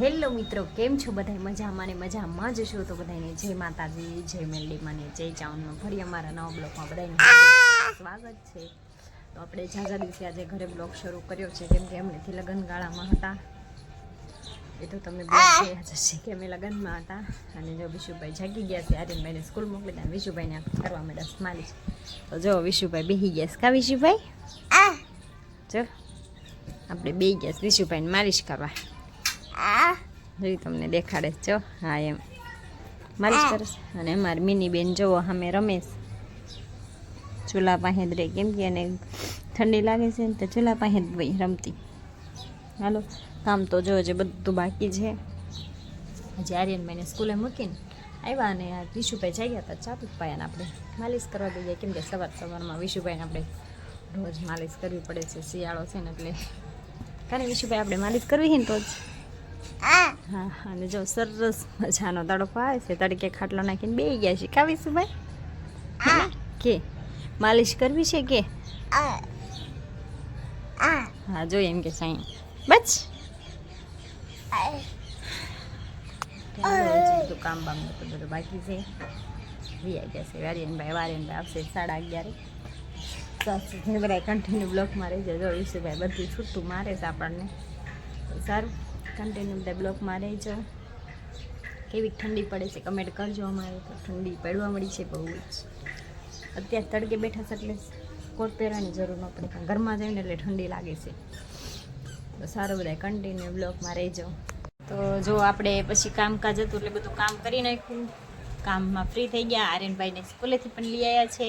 Hello મિત્રો કેમ છો બધા મજામાં ને મજામાં જ છો તો બધાને જય માતાજી જય મેલડીમાં ને જય ચાવનમાં ફરી અમારા નવા બ્લોગમાં બધાને સ્વાગત છે. તો આપણે ઝાઝા દિવસે આજે ઘરે બ્લોગ શરૂ કર્યો છે કેમ કે એમનેથી લગ્નગાળામાં હતા. એ તો તમે બ્લોગ જોયા જ હશે કે અમે લગ્નમાં હતા. અને જો વિશુભાઈ જાગી ગયા છે આર્યનભાઈને સ્કૂલ મોકલી દીધા વિશુભાઈને કરવા માંડ્યા માલિશ. તો જો વિશુભાઈ બેસી ગયા કા વિશુભાઈ? જો આપણે બે ગયા વિશુભાઈને માલિશ કરવા. જોઈ તમને દેખાડે જો. હા, એમ. માલિશ કરે અને મારી મિની બેન જોવો અમે રમેશ. ચૂલા પાસે જ કેમ કે એને ઠંડી લાગે છે ને, તો ચૂલા પાસે ભાઈ રમતી. હાલો, કામ તો જો જે બધું બાકી છે. હજી આર્યનભાઈને સ્કૂલે મૂકીને આવ્યા અને આ વિશુભાઈ જઈ ગયા હતા ચાપુ પાયાને આપણે. માલિશ કરવા દઈએ કેમ કે સવાર સવારમાં વિશુભાઈને આપણે રોજ માલિશ કરવી પડે છે. શિયાળો છે ને એટલે. કારણ વિશુભાઈ આપણે માલિશ કરવી ને તો જ. હા અને જો સરસ મજાનો તડકો આવે છે તડકે ખાટલો નાખીને બે ગયા છે. કાવીશું ભાઈ? કે? માલિશ કરવી છે કે? હા જોઈએ એમ કે સાઈ. બસ. બધું કામ બામ તો બધું બાકી છે? વીઆઈ જશે વારિયનભાઈ વારિયનભાઈ આવશે સાડા અગિયારે. સાસુ બધા કન્ટિન્યુ બ્લોકમાં રહી જજો જો વિશુભાઈ બધું છૂટું મારે છે આપણને. સારું. કન્ટિન્યુ બધા બ્લોકમાં રહેજો કેવી ઠંડી પડે છે કમેન્ટ કરજો અમારે તો. ઠંડી પડવા મળી છે બહુ જ. અત્યારે તડકે બેઠા છે એટલે કોટ પહેરવાની જરૂર ન પડે, પણ ઘરમાં જઈને એટલે ઠંડી લાગે છે. તો સારું બધા કન્ટિન્યુ બ્લોકમાં રહેજો તો જો આપણે પછી કામકાજ હતું એટલે બધું કામ કરી નાખ્યું. કામમાં ફ્રી થઈ ગયા, આર્યનભાઈને સ્કૂલેથી પણ લઈ આવ્યા છે.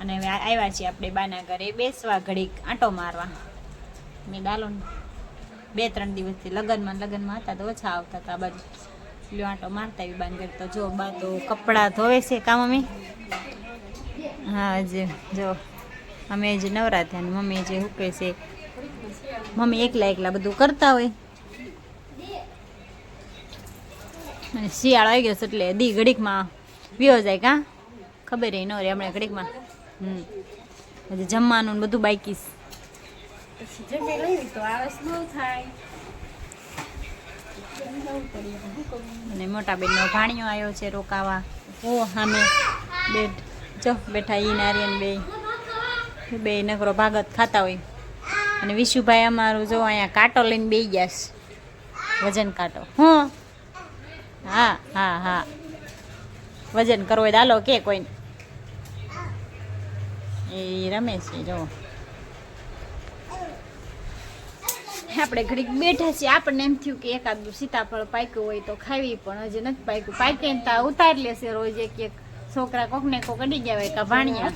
અને હવે આવ્યા છીએ આપણે બાના ઘરે બેસવા ઘડીક આંટો મારવા. મેં ડાલો ને બે ત્રણ દિવસથી લગ્નમાં લગ્નમાં હતા તો ઓછા આવતા હતા બાજુ. લ્યો આંટો મારતા આવી બાન તો જો બા તો કપડાં ધોવે છે કા મમ્મી? હા, જે જો અમે જે નવરા થયા ને મમ્મી જે હુકે છે. મમ્મી એકલા એકલા બધું કરતા હોય. અને શિયાળો આવી ગયો છે એટલે દી ઘડીકમાં વ્યો જાય કા? ખબર ન રહે હમણાં ઘડીકમાં. હમ. હજી જમવાનું ને આળસ ન થાય અને મોટા બેનનો ભાણિયો આવ્યો છે રોકાવા. ઓ, સામે બે, જો, બેઠા ઈ નારિયન બે. બે નકરો ભાગત ખાતા હોય. અને વિશુભાઈ અમારું જો અહીંયા કાંટો લઈને બે ગયા છે. વજન કાંટો. હું? હા હા હા. વજન કરવો હોય તો હાલો કે કોઈને. એ રમે છે, જો. આપણે ઘડીક બેઠા છીએ. આપણને એમ થયું કે એકાદું સીતાફળ પાક્યું હોય તો ખાવી પણ હજી નથી પાક્યું. પાકે તો ઉતારી લેશે રોજ એક એક. છોકરા કોક ને કોક અડી ગયા હોય કા ભાણિયા.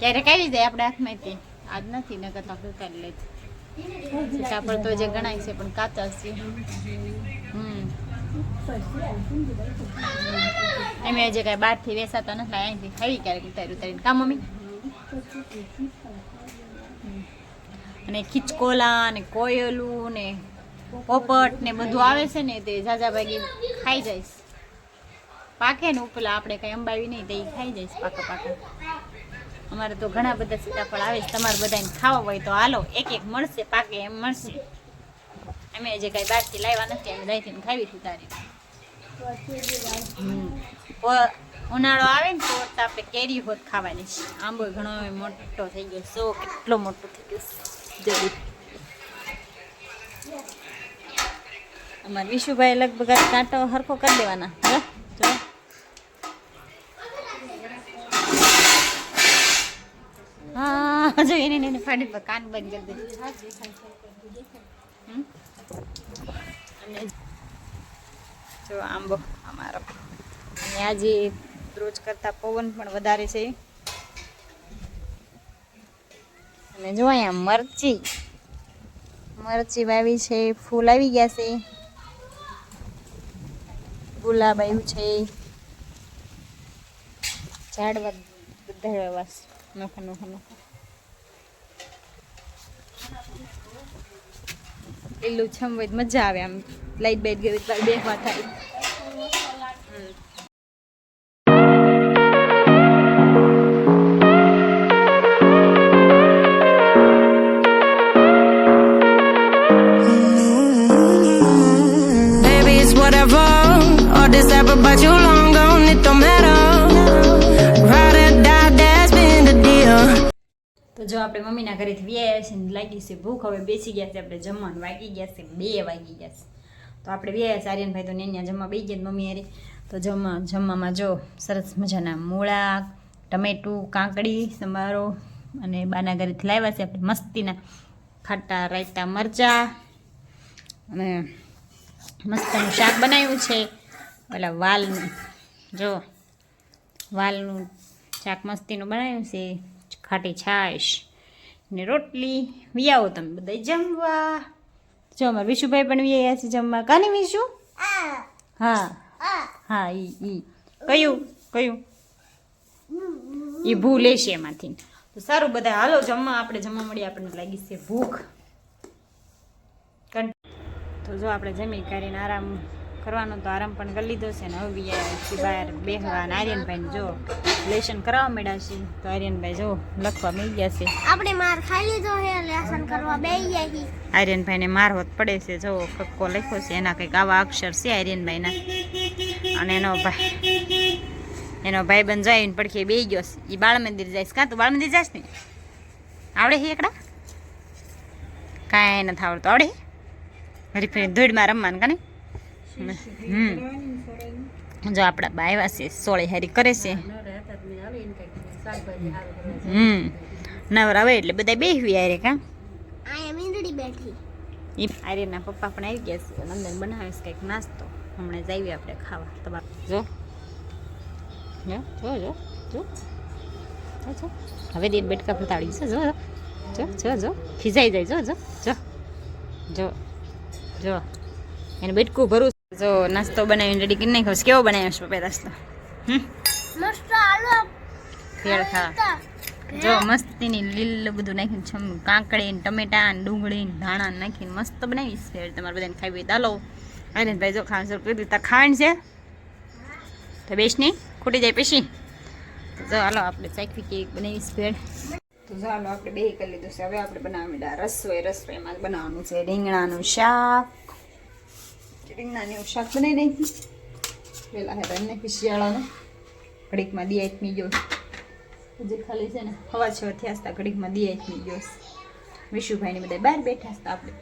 ક્યારેક આવી જાય આપણે હાથમાં તે આજ નથી ને તો ઉતારી લે સીતાફળ તો જે ગણાય છે પણ કાચા છે. હમ. એમ જે કાંઈ બહારથી વેસાતા નથી અહીંથી ખાવી ક્યારેક ઉતારી ઉતારીને. કા મમ્મી? અને ખીચકોલા ને કોયલું ને પોપટ ને બધું આવે છે ને તે ઝાઝા ભાગી ખાઈ જઈશ. પાકે ને ઉપલા આપણે કઈ અંબાવી નહીં તે ખાઈ જઈશ પાકા પાકા. અમારે તો ઘણા બધા સીતાફળ આવે છે, તમારે બધાને ખાવા હોય તો હાલો, એક એક મળશે, પાકે એમ મળશે. અમે જે કાંઈ બહારથી લાવ્યા નથી, અમે દહીંથી ખાવી છું તારી. ઉનાળો આવે ને તો આપણે કેરી હોત ખાવાની. આંબો ઘણો મોટો થઈ ગયો, સો કેટલો મોટો થઈ ગયો. જલ્દી. અમારા વિશુભાઈ લગભગ કાંટો હરખો કરી દેવાના. જો જો. હા, જો ફાડી પર કાન બંધ કરી દે. જો આંબો અમારો. અને આજે રોજ કરતા પવન પણ વધારે છે. અને જો અહીંયા મરચી મરચી વાવી છે, ફૂલ આવી ગયા છે. ગુલાબ આવ્યું છે. ઝાડવા બધા વાસ નોખા નોખા નોખા. લીલું છમ મજા આવે આમ. લાઈટ બાઈટ ગઈ તો બેસવા થાય. જો આપણે મમ્મીના ઘરેથી વ્યાયા છે લાગી છે ભૂખ, હવે બેસી ગયા છે, આપણે જમવાનું વાગી ગયા છે, બે વાગી ગયા છે. તો આપણે વ્યાયા છે, આર્યનભાઈ તો નેન્યા જમવા બેસી ગયા મમ્મી હારી. તો જમવા, જમવામાં જો સરસ મજાના મૂળા, ટમેટું, કાંકડી, સંભારો અને બાના ઘરેથી લાવ્યા છે આપણે મસ્તીના ખાટા રાયતા મરચાં અને મસ્તનું શાક બનાવ્યું છે. પેલા વાલનું, જો વાલનું શાક મસ્તીનું બનાવ્યું છે. ખાટી છાશ ને રોટલી. વિયાવો તમે બધા જમવા. જો અમારે વિશુભાઈ પણ વિયા છે જમવા. કાની વિશુ? હા. હા, ઈ ઈ. કયું? કયું? એ ભૂ લેશે એમાંથી. તો સારું બધા હાલો જમવા. આપણે જમવા મળીએ. આપણને લાગી છે ભૂખ. તો જો આપણે જમી કરીને આરામ કરવાનો તો આરામ પણ કરી લીધો છે ને હવે બી બહાર બેહવા અને આર્યનભાઈને જો લેશન કરાવવા મળ્યા છે તો આર્યનભાઈ જો લખવા મળી ગયા છે. આપણે માર ખાઈ લીધો છે લેસન કરવા બેહી ગયા છીએ આર્યનભાઈને હોત પડે છે જો કક્કો લખ્યો છે એના કંઈક આવા અક્ષર છે આર્યનભાઈના. અને એનો ભાઈ એનો ભાઈ બંધ જાય પડખે બે ગયો છે. એ બાળ મંદિર જાય છે. કાં તું બાળ મંદિર જાશ ને? આવડે છે એકડા? કાંઈ નથી આવડતું. આવડે ફરી ફરી ધૂળમાં રમવાનું કાને હમ. જો આપણા બાયવા છે સોળે હારી કરે છે. હમ. નવરા આવે એટલે બધા બેસવી આરે કાં? બેઠી. આર્યના પપ્પા પણ આવી ગયા છે નંદન બનાવે છે કંઈક નાસ્તો. હમણાં જ આવી આપણે ખાવા તમારે. જો. જો જો જો જો. હવે દીન બેટકા ફતાડી છે જો જો. જો જો ખીજાઈ જાય જો જો જો. જો જો. એને બેટકું ભરું છે. જો નાસ્તો બનાવીને રેડી કરી નાખ્યો. કેવો બનાવ્યો છે પપ્પા નાસ્તો? ફેર ખા જો મસ્તીની લીલું બધું નાખીને છમ કાંકડી ને ટમેટા ને ડુંગળી ને ધાણા નાખીને મસ્ત બનાવી ફેર. તમારે બધાને ખાવી અરે ભાઈ જો ખાણ શરૂ કરી દીધા. ખાંડ છે? તો બેસ નહીં ખૂટી જાય પછી. તો જો હાલો આપણે ચાખવી કેક બનાવીશ ફેર. તો જો હાલો આપણે બે કરી લીધું છે. હવે આપણે બનાવવાની રસોઈ. રસોઈમાં બનાવવાનું છે રીંગણાનું શાક. રીંગણાનું એવું શાક બનાવી નાખી. પેલા હેરાન નાખી શિયાળાનું ઘડીકમાં દિયાત મી ગયો. હજી ખાલી છે ને હવા છ થયા હતા ઘડીકમાં દિયાત મી ગયો વિશુભાઈને બધા બહાર બેઠા હતા આપણે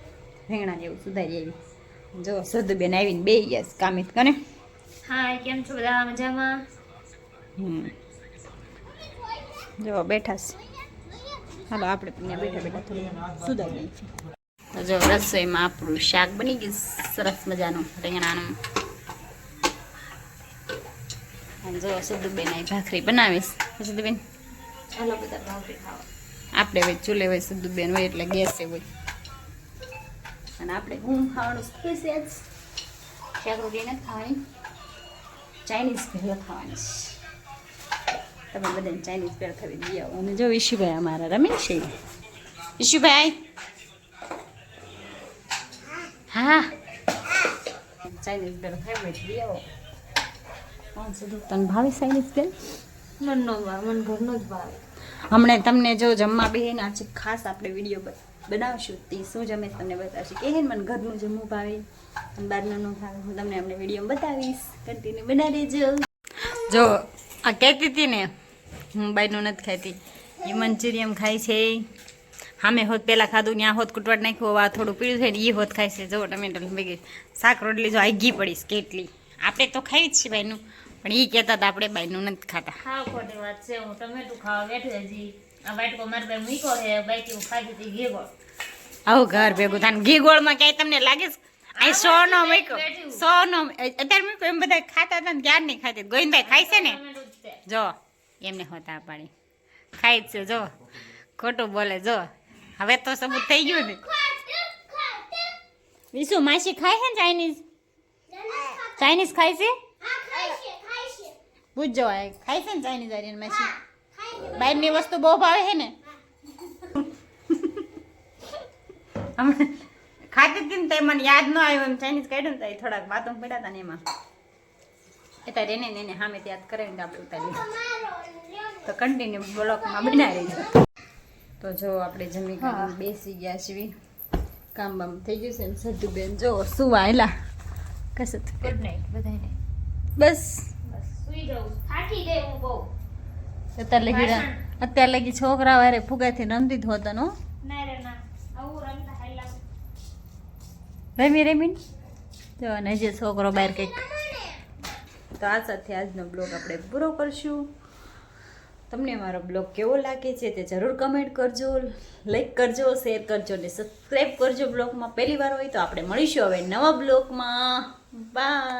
રીંગણાને એવું સુધારી આવી જો સદુબેન આવીને બે ગયા કામિત કને. હા કેમ છો બધા? મજામાં? હમ. જો બેઠા છે. હાલો આપણે પણ ત્યાં બેઠા બેઠા થોડું સુધારી નાખીએ તો જો રસોઈમાં આપણું શાક બની ગયું. સરસ મજાનું રીંગણાનું. અને જો સદુબેન અહીં ભાખરી બનાવીશ સદુબેન ચાલો બધા ભાખરી ખાવા. આપણે હોય ચૂલે હોય સદુબેન હોય એટલે ગેસે હોય. અને આપણે હું ખાવાનું સ્પેશિયલ શાક રોટી નથી ખાવાની. ચાઇનીઝ ભેળ ખાવાની તમે બધાને ચાઇનીઝ ભેળ ખાવી દઈ આવો. અને જો ઈશુભાઈ અમારા રમે છે. ઈશુભાઈ! હા. ચાઇનીઝ તો દઈ આવો તને ભાવે ચાઇનીઝ ભેળ મન નો ભાવે મન ઘરનો જ ભાવે હમણાં તમને જો જમવા બે આજે ખાસ આપણે વીડિયો બનાવશું તે શું જમે તમને બતાવશું. કે મને ઘરનું જમવું ભાવે અને બહારનું ન ભાવે હું તમને આપણે વીડિયો બતાવીશ. કન્ટિન્યુ બનાવી દેજો જો આ કહેતી હતી ને હું બહારનું નથી ખાતી. એ મંચુરિયમ ખાય છે. સામે હોત પહેલાં ખાધું ત્યાં હોત કુટવાટ નાખ્યું આ થોડું પીળું થાય ને એ હોત ખાય છે. જો ટમેટો ભેગી શાક રોટલી જો આગી પડીશ કેટલી. આપણે તો ખાઈ જ છીએ ભાઈનું. પણ એ કહેતા હતા આપણે બાયનું નથી ખાતા. હા ખોટી વાત છે. હું ટમેટું ખાવા બેઠું હજી. આ વાટકો મારે ભાઈ મૂકો છે બાકી હું ખાધી હતી ઘેગોળ આવું ઘર ભેગું થાય ઘીગોળમાં ક્યાંય તમને લાગે છે? અહીં સો નો મૂક્યો. સો નો અત્યારે મૂક્યો. એમ બધા ખાતા હતા ને ક્યાર નહીં ખાતી ગોવિંદભાઈ ખાય છે ને? જ એમને હોતા પાડી. ખાય છે જો. ખોટું બોલે, જો. હવે તો સબૂત થઈ ગયું ને. વિશુ, માસી ખાય છે ને ચાઇનીઝ ચાઇનીઝ ખાય છે? પૂછજો ખાય છે ને ચાઇનીઝ આર્યન માસી? બહારની વસ્તુ બહુ ભાવે છે ને? ખાતી હતી ને તો મને યાદ ન આવ્યું એમ ચાઇનીઝ કાઢ્યું ને થોડાક વાતો પડ્યા હતા ને એમાં. એ તારે એને એને સામે યાદ કરે ને આપણે ઉતારી તો કન્ટિન્યુ બ્લોકમાં બનાવી તો જો આપણે જમી કરીને બેસી ગયા છીએ. કામ બામ થઈ ગયું છે એમ સજ્જુ બેન જો શું વાયલા. કશું ગુડ નાઇટ બધાને બસ. બસ સુઈ જાઉં. થાકી ગઈ હું બહુ. અત્યારે લગી અત્યારે લગી છોકરા વારે ફુગાથી રમતી જ હોતો નો? ના રે ના. આવું રમતા હાલ્યા રમી તો જો અને જે છોકરો બહાર કંઈક. તો આ સાથે આજનો બ્લોગ આપણે પૂરો કરશું. તમને મારો બ્લોગ કેવો લાગે છે તે જરૂર કમેન્ટ કરજો લાઈક કરજો શેર કરજો ને સબસ્ક્રાઈબ કરજો બ્લોગમાં. પહેલી વાર હોય તો આપણે મળીશું હવે નવા બ્લોગમાં. બાય